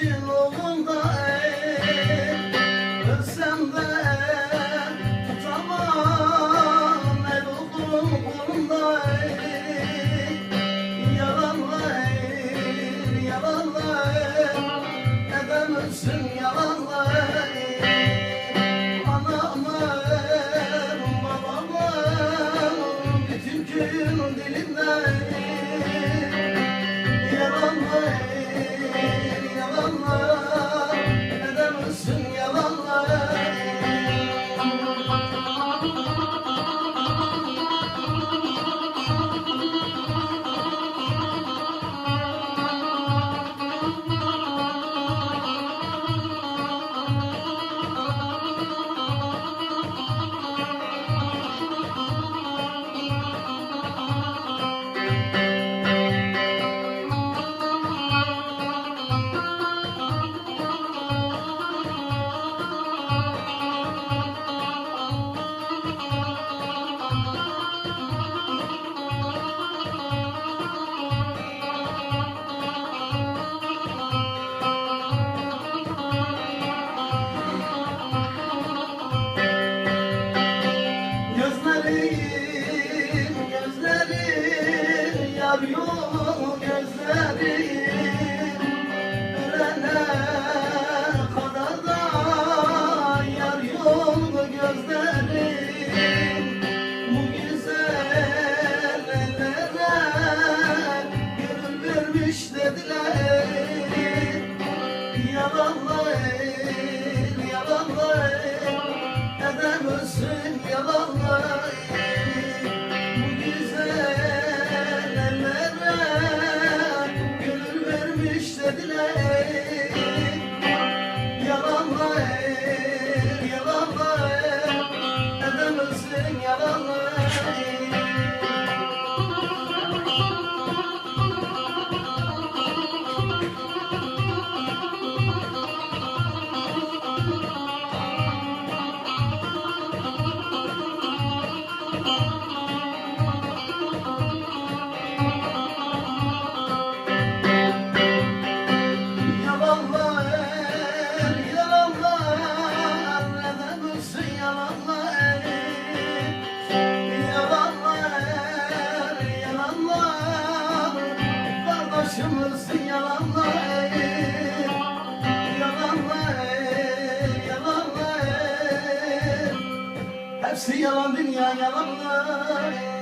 Gül oldum da ey Ölsem de Tutamam. El oldum kolumda ey Yalanla ey Yalanla ey Neden love you. Hepsi yalan dünya yalanlar.